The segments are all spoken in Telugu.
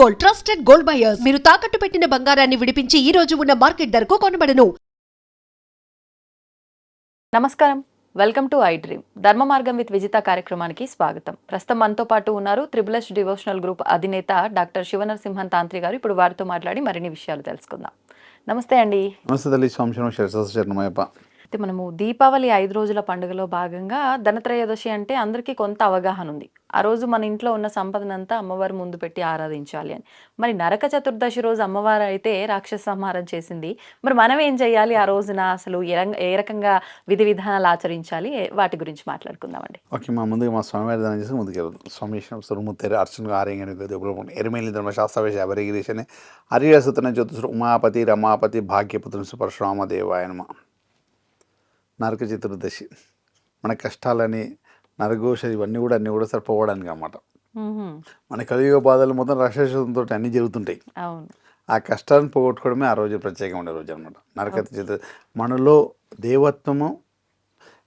గోల్డ్ ట్రస్టెడ్ గోల్డ్ బయర్స్ మీరు తాకట్టు పెట్టిన బంగారాన్ని విడిపించి ఈ రోజు ఉన్న మార్కెట్ ధరకు కొనబడను. నమస్కారం. Welcome to I dream Dharma Margam with Vijitha కార్యక్రమానికి స్వాగతం. ప్రస్తుతం మనతో పాటు ఉన్నారు త్రిబులెస్ డివోషనల్ గ్రూప్ అధినేత డాక్టర్ శివనరసింహన్ తాంత్రి గారు. ఇప్పుడు వారితో మాట్లాడి మరిన్ని విషయాలు తెలుసుకుందాం. నమస్తే అండి. నమస్తే తల్లి. అయితే మనము దీపావళి ఐదు రోజుల పండుగలో భాగంగా ధనత్రయోదశి అంటే అందరికీ కొంత అవగాహన ఉంది. ఆ రోజు మన ఇంట్లో ఉన్న సంపదనంతా అమ్మవారి ముందు పెట్టి ఆరాధించాలి అని. మరి నరక చతుర్దశి రోజు అమ్మవారు అయితే రాక్షస సంహారం చేసింది. మరి మనం ఏం చేయాలి? ఆ రోజున అసలు ఏ ఏ రకంగా విధి విధానాలు ఆచరించాలి? వాటి గురించి మాట్లాడుకుందామండి. ఓకే మా ముందుగా మా స్వామివారి దానం చేసి ముందుకు స్వామి సురుముత్తేరు అర్చన ఆర్యంగ ఎరుమేలి ధర్మ శాస్త్రవేశ అభరిగిరీశని హరిరసుతన జ్యోతిషుడు ఉమాపతి రమాపతి భాగ్యపుత్రం పరశురామ దేవాయనమ నరక చతుర్దశి. మన కష్టాలని నరఘోష ఇవన్నీ కూడా అన్నీ కూడా సరిపోవడానికి అన్నమాట. మ్మ్హ్మ్. మన కలియుగ బాధలు మొత్తం రాక్షసంతో అన్నీ జరుగుతుంటాయి. ఆ కష్టాలను పోగొట్టుకోవడమే ఆ రోజు ప్రత్యేకమైన రోజు అనమాట నరక చతుర్ మనలో దేవత్వము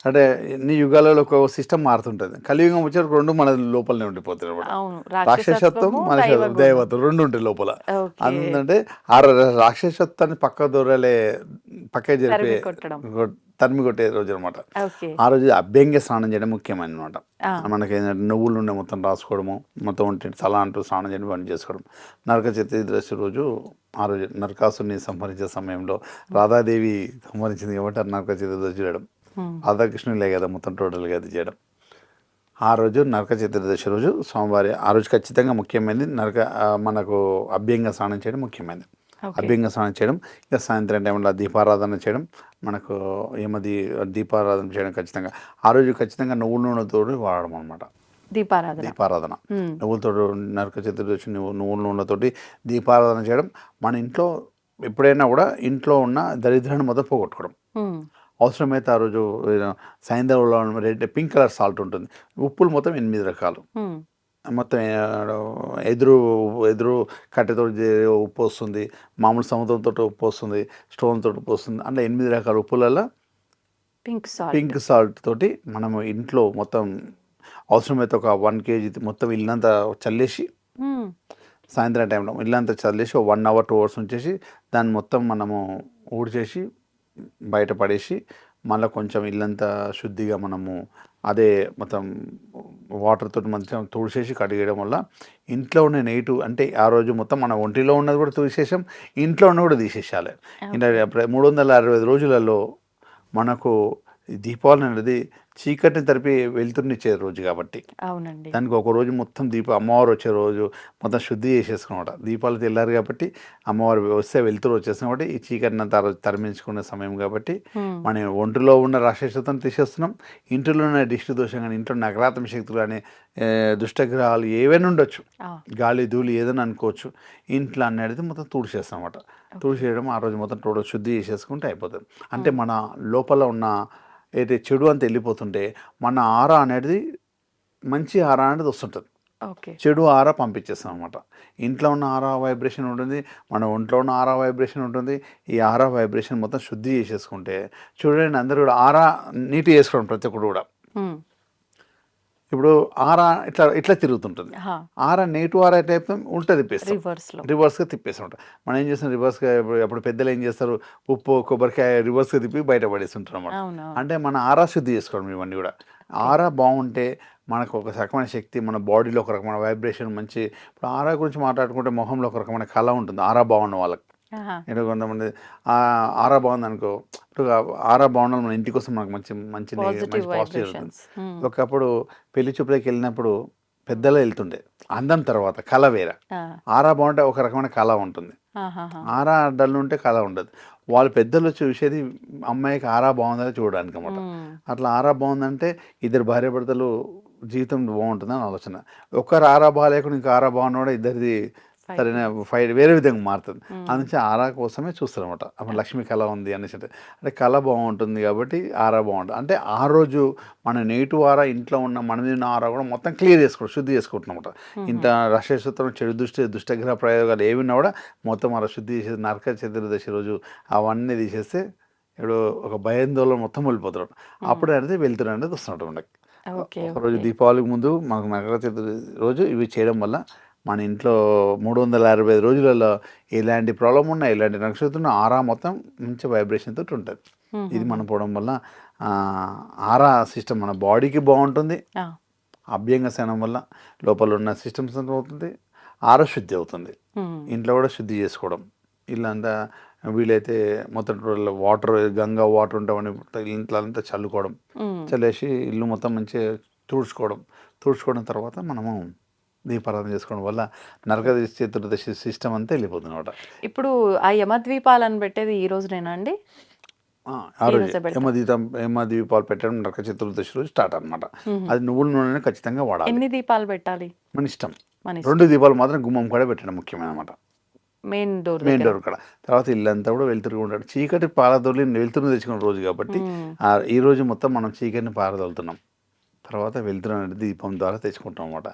అంటే ఎన్ని యుగాలలో ఒక సిస్టమ్ మారుతుంటుంది. కలియుగం వచ్చేటప్పుడు రెండు మన లోపలనే ఉండిపోతుంది అనమాట రాక్షసత్వం రాక్షసత్వము, మనిషి దైవ గుణం. దైవత్వం రెండు ఉంటాయి లోపల. అందుకంటే ఆ రాక్షసత్వాన్ని పక్క దూరలే పక్క జరిపే తరిమి కొట్టే రోజు అనమాట ఆ రోజు అభ్యంగ స్నానం చేయడం ముఖ్యమైన అనమాట. మనకి ఏంటంటే నువ్వులు ఉండే మొత్తం రాసుకోవడము మొత్తం ఒంటి తల అంటూ స్నానం చేయడం పని చేసుకోవడం నరక చతుర్దశి రోజు ఆ రోజు నరకాసుని సంహరించే సమయంలో రాధాదేవి సంహరించింది కాబట్టి నరక చతుర్దశి చేయడం. రాధాకృష్ణులే కదా మొత్తం టోటల్గా అది చేయడం ఆ రోజు నరక చతుర్దశి రోజు సోమవారి ఆ రోజు ఖచ్చితంగా ముఖ్యమైనది నరక మనకు అభ్యంగ స్నానం చేయడం ముఖ్యమైనది. అభ్యంగ స్నానం చేయడం ఇక సాయంత్రం టైంలో దీపారాధన చేయడం మనకు ఏమది దీపారాధన చేయడం ఖచ్చితంగా. ఆ రోజు ఖచ్చితంగా నువ్వుల నూనెతో వాడడం అనమాట దీపారాధన. దీపారాధన. నువ్వులతో నరక చతుర్దశి నువ్వు నువ్వుల నూనెతోటి దీపారాధన చేయడం మన ఇంట్లో ఎప్పుడైనా కూడా ఇంట్లో ఉన్న దరిద్రాన్ని మొదలు పోగొట్టుకోవడం. అవసరమైతే ఆ రోజు సాయంత్రంలో రెడ్ పింక్ కలర్ సాల్ట్ ఉంటుంది. ఉప్పులు మొత్తం ఎనిమిది రకాలు. మొత్తం ఎదురు ఎదురు కట్టెతో ఉప్పు వస్తుంది మామూలు సముద్రంతో ఉప్పు వస్తుంది స్టోన్ తోటి ఉప్పు వస్తుంది అంటే ఎనిమిది రకాల ఉప్పులలో పింక్ సాల్ట్ పింక్ సాల్ట్ తోటి మనము ఇంట్లో మొత్తం అవసరమైతే ఒక వన్ కేజీ మొత్తం ఇల్లంతా చల్లేసి. సాయంత్రం టైంలో ఇల్లంతా చల్లేసి ఒక వన్ అవర్ టూ అవర్స్ ఉంచేసి దాన్ని మొత్తం మనము ఊడ్చేసి బయట పడేసి మళ్ళీ కొంచెం ఇల్లంతా శుద్ధిగా మనము అదే మొత్తం వాటర్ తోటి మంచిగా తుడిచేసి కడిగేయడం వల్ల ఇంట్లో ఉన్న నెగిటివ్ అంటే ఆ రోజు మొత్తం మన ఒంటిలో ఉన్నది కూడా తీసేసాం ఇంట్లో ఉన్నది కూడా తీసేసాలి ఇంకా మూడు వందల అరవై ఐదు రోజులలో మనకు దీపావళి అనేది చీకటిని తరిపి వెలుతురునిచ్చే రోజు కాబట్టి. అవునండి. దానికి ఒక రోజు మొత్తం దీప అమ్మవారు వచ్చే రోజు మొత్తం శుద్ధి చేసేసుకున్నమాట దీపాలు తెల్లారు కాబట్టి అమ్మవారు వస్తే వెళ్తురు వచ్చేస్తాం కాబట్టి ఈ చీకటిని రోజు తరిమించుకునే సమయం కాబట్టి. మన ఒంటిలో ఉన్న రాక్షసత్వం తీసేస్తున్నాం. ఇంటిలో ఉన్న దిష్టి దోషం కానీ ఇంట్లో నగరాత్మ శక్తులు కానీ దుష్టగ్రహాలు ఏవైనా ఉండొచ్చు. గాలి ధూళి ఏదైనా అనుకోవచ్చు. ఇంట్లో అనేది మొత్తం తుడిచేస్తాం అన్నమాట. తుడిచేయడం ఆ రోజు మొత్తం టోటల్ శుద్ధి చేసేసుకుంటే అయిపోతుంది. అంటే మన లోపల ఉన్న ఏదైతే చెడు అంతా వెళ్ళిపోతుంటే మన ఆర అనేది మంచి ఆర అనేది వస్తుంటుంది. చెడు ఆరా పంపించేస్తాం అనమాట ఇంట్లో ఉన్న ఆరా వైబ్రేషన్ ఉంటుంది మన ఒంట్లో ఉన్న ఆరా వైబ్రేషన్ ఉంటుంది. ఈ ఆరా వైబ్రేషన్ మొత్తం శుద్ధి చేసేసుకుంటే చూడండి అందరూ కూడా ఆరా నీట్ చేసుకోవడం ప్రతి ఒక్కరు కూడా. ఇప్పుడు ఆరా ఇట్లా ఇట్లా తిరుగుతుంటుంది. ఆరా నెగిటివ్ ఆరా టైప్ ఉల్టా తిప్పేస్తాం రివర్స్గా తిప్పేస్తూ ఉంటాం మనం ఏం చేస్తాం? రివర్స్గా ఇప్పుడు అప్పుడు పెద్దలు ఏం చేస్తారు? ఉప్పు కొబ్బరికాయ రివర్స్గా తిప్పి బయట పడేస్తుంటారు అన్నమాట. అవును అంటే మన ఆరా శుద్ధి చేసుకోవడం ఇవన్నీ కూడా. ఆరా బాగుంటే మనకు ఒక రకమైన శక్తి మన బాడీలో ఒక రకమైన వైబ్రేషన్ మంచి ఇప్పుడు ఆరా గురించి మాట్లాడుకుంటే మొహంలో ఒక రకమైన కళ ఉంటుంది. ఆరా బాగున్న వాళ్ళకి. కొంతమంది ఆ ఆరా బాగుంది అనుకో ఆరా బాగుండాలి మన ఇంటి కోసం మనకు మంచి మంచి పాజిటివ్ మంచి మ్మ్. ఒకప్పుడు పెళ్ళి చూపులకు వెళ్ళినప్పుడు పెద్దలు వెళ్తుండే అందం తర్వాత కళ వేరే. ఆరా బాగుంటే ఒక రకమైన కళ ఉంటుంది. ఆరా అడ్డలు ఉంటే కళ ఉండదు వాళ్ళు పెద్దలు చూసేది అమ్మాయికి ఆరా బాగుందని చూడడానికి అన్నమాట మ్మ్. అట్లా ఆరా బాగుందంటే ఇద్దరు భార్య భర్తలు జీవితం బాగుంటుందని ఆలోచన ఒక్కరు ఆరా బాగాలేకుండా ఇంకా ఆరా బాగున్నా ఇద్దరిది Fight. సరైన ఫైట్ వేరే విధంగా మారుతుంది. మ్మ్. అందుకే ఆరా కోసమే చూస్తారు అనమాట అప్పుడు లక్ష్మి కళ ఉంది అనేసి అంటే కళ బాగుంటుంది కాబట్టి ఆరా బాగుంటుంది. అంటే ఆ రోజు మన నెగిటివ్ ఆరా ఇంట్లో ఉన్న మన మీద ఉన్న ఆరా కూడా మొత్తం క్లియర్ చేసుకోవడం శుద్ధి చేసుకుంటున్నాం అనమాట ఇంత రక్షసూత్రం చెడు దృష్టి దుష్టగ్రహ ప్రయోగాలు ఏవి ఉన్నా కూడా మొత్తం అలా శుద్ధి చేసేది నరక చతుర్దశి రోజు అవన్నీ తీసేస్తే ఇప్పుడు ఒక భయాందోళన మొత్తం వెళ్ళిపోతున్నాడు అప్పుడు అనేది వెళ్తున్నారు అనేది వస్తుంటాం మనకి. ఓకే ఒక రోజు ఓకే. దీపావళికి ముందు మాకు చతుర్దశి రోజు ఇవి చేయడం వల్ల మన ఇంట్లో మూడు వందల అరవై ఐదు రోజులలో ఎలాంటి ప్రాబ్లం ఉన్నా ఎలాంటి నక్షత్రం ఉన్నా ఆరా మొత్తం మంచి వైబ్రేషన్ తోటి ఉంటుంది. ఇది మనం పోవడం వల్ల ఆరా సిస్టమ్ మన బాడీకి బాగుంటుంది. అభ్యంగ స్నానం వల్ల లోపల ఉన్న సిస్టమ్స్ అంతా అవుతుంది. ఆర శుద్ధి అవుతుంది. ఇంట్లో కూడా శుద్ధి చేసుకోవడం. ఇల్లంతా వీలైతే మొత్తం వాటర్ గంగా వాటర్ ఉంటామని ఇంట్లో అంతా చల్లుకోవడం. చల్లేసి ఇల్లు మొత్తం మంచిగా తుడుచుకోవడం. తుడుచుకోవడం తర్వాత మనము దీపారాధన చేసుకోవడం వల్ల నరక చతుర్దశి సిస్టమ్ అంతా వెళ్ళిపోతుంది అనమాట ఇప్పుడు ఆ యమద్వీపాలను పెట్టేది ఈ రోజునేనా అండి? ఆ రోజు. యమదీపం యమదీపాలు పెట్టడం నరక చతుర్దశి రోజు స్టార్ట్ అనమాట అది నువ్వుల నూనె ఖచ్చితంగా వాడాలి. ఎన్ని దీపాలు పెట్టాలి? మన ఇష్టం. రెండు దీపాలు మాత్రం గుమ్మం కూడా పెట్టడం ముఖ్యమైన అనమాట మెయిన్ డోర్ మెయిన్ డోర్ కూడా. తర్వాత ఇల్లంతా కూడా వెళ్తురు ఉంటాడు. చీకటి పారదోలి వెళ్తురు తెచ్చుకున్న రోజు కాబట్టి ఆ ఈ రోజు మొత్తం మనం చీకటిని పారదోలుతున్నాం. తర్వాత వెళ్తురు అనేది దీపం ద్వారా తెచ్చుకుంటాం అనమాట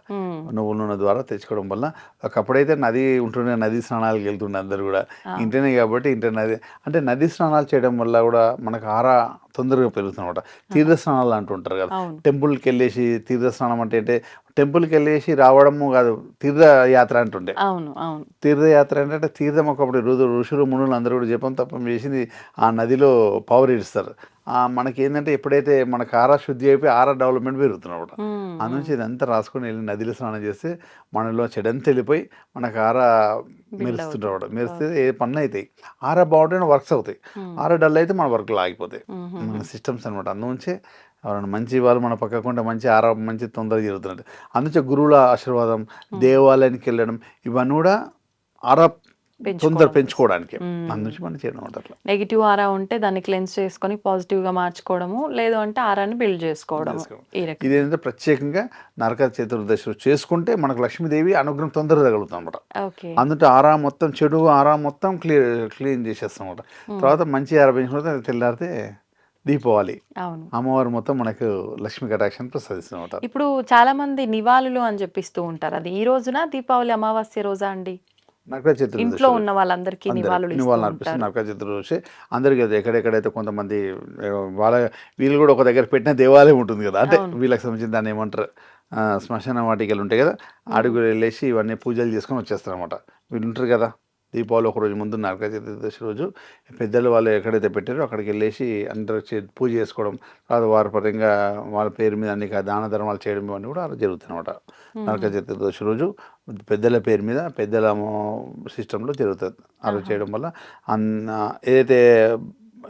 నువ్వుల నూనె ద్వారా తెచ్చుకోవడం వల్ల ఒకప్పుడైతే నది ఉంటుండే నదీ స్నానాలకు వెళ్తుండే అందరు కూడా. ఇంటనే కాబట్టి ఇంటర్ నది అంటే నదీ స్నానాలు చేయడం వల్ల కూడా మనకు ఆరా తొందరగా పెరుగుతుంది అనమాట తీర్థ స్నానాలు అంటుంటారు కదా. టెంపుల్కి వెళ్ళేసి తీర్థ స్నానం అంటే అంటే టెంపుల్కి వెళ్ళేసి రావడము కాదు తీర్థ యాత్ర అంటుండే. అవును అవును. తీర్థయాత్ర ఏంటంటే తీర్థం ఒకప్పుడు రోజు ఋషులు మునులు అందరూ కూడా జపం తప్పం చేసింది ఆ నదిలో పవర్ ఇస్తారు ఆ మనకి ఏంటంటే ఎప్పుడైతే మనకు ఆరా శుద్ధి అయిపోయి ఆరా డెవలప్మెంట్ పెరుగుతున్నప్పుడు అందునుంచి ఇదంతా రాసుకొని వెళ్ళి నదిలో స్నానం చేస్తే మనలో చెడంతా వెళ్ళిపోయి మనకు ఆరా మెరుస్తుంటాడు మెరిస్తే ఏ పనులు అవుతాయి ఆరా బాగుంటే వర్క్స్ అవుతాయి. ఆరా డల్ అయితే మన వర్క్లు ఆగిపోతాయి మన సిస్టమ్స్ అనమాట అందునుంచే ఎవరైనా మంచి వాళ్ళు మన పక్కకుండా మంచి ఆరా మంచి తొందరగా జరుగుతున్నట్టు. అందుచే గురువుల ఆశీర్వాదం దేవాలయానికి వెళ్ళడం ఇవన్నీ కూడా ఆరా తొందర పెంచుకోవడానికి. అందునుంచి మనం చేయడం అట్లా. నెగిటివ్ ఆరా ఉంటే దాన్ని క్లెన్స్ చేసుకొని పాజిటివ్గా మార్చుకోవడము లేదు అంటే ఆరాని బిల్డ్ రకం ఇదేంటంటే ప్రత్యేకంగా నరక చతుర్దశి చేసుకుంటే మనకు లక్ష్మీదేవి అనుగ్రహం తొందరగా తగులుతుంది అనమాట అందుకే ఆరా మొత్తం చెడు ఆరా మొత్తం క్లియర్ క్లీన్ చేసేస్తాం అనమాట తర్వాత మంచి ఆరా తర్వాత తెల్లారితే దీపావళి. అమ్మవారు మొత్తం మనకు లక్ష్మీ కటాక్షాన్ని ప్రసాదిస్తుంది అనమాట ఇప్పుడు చాలా మంది నివాళులు అని చెప్పిస్తూ ఉంటారు. అది ఈ రోజున దీపావళి అమావాస్య రోజా అండి? నరక చతుర్దశి ఇంట్లో ఉన్న వాళ్ళందరికీ అందరికి నివాళులు నివాళులు అర్పిస్తుంది నరక చతుర్దశి అందరికీ అది ఎక్కడెక్కడైతే కొంతమంది వాళ్ళ వీళ్ళు కూడా ఒక దగ్గర పెట్టిన దేవాలయం ఉంటుంది కదా అంటే వీళ్ళకి సంబంధించిన దాన్ని ఏమంటారు శ్మశాన వాటికలు ఉంటాయి కదా అడుగులు వెళ్ళేసి ఇవన్నీ పూజలు చేసుకొని వచ్చేస్తారు అనమాట వీళ్ళు ఉంటారు కదా. దీపావళి ఒక రోజు ముందు నరక చతుర్దశి రోజు పెద్దలు వాళ్ళు ఎక్కడైతే పెట్టారో అక్కడికి వెళ్ళేసి అందరూ పూజ చేసుకోవడం తర్వాత వారి పరంగా వాళ్ళ పేరు మీద అన్ని దాన ధర్మాలు చేయడం ఇవన్నీ కూడా అలా జరుగుతాయి అనమాట నరక చతుర్దశి రోజు పెద్దల పేరు మీద పెద్దల సిస్టంలో జరుగుతుంది అలా చేయడం వల్ల అన్న ఏదైతే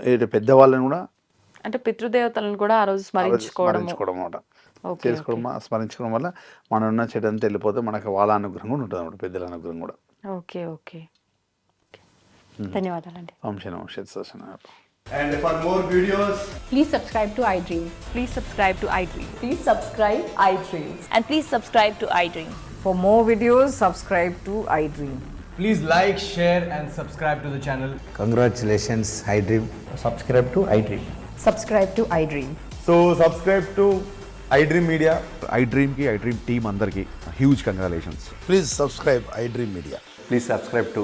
ఏదైతే పెద్దవాళ్ళని కూడా అంటే పితృదేవతలను కూడా ఆ రోజు స్మరించుకోవడం అనమాట చేసుకోవడం స్మరించుకోవడం వల్ల మనం ఉన్న చెడంతా వెళ్ళిపోతే మనకు వాళ్ళ అనుగ్రహం కూడా ఉంటుంది అనమాట పెద్దల అనుగ్రహం కూడా. Okay okay. ధన్యవాదాలండి శనం శతసన And for more videos, Please subscribe to iDream. Please subscribe to iDream. Please subscribe iDream. And please subscribe to iDream. For more videos, subscribe to iDream. please like, share, and subscribe to the channel. Congratulations, iDream. Subscribe to iDream. Subscribe to iDream. So, subscribe to iDream Media. IDream team అందరికీ huge congratulations Please subscribe iDream Media. Please subscribe to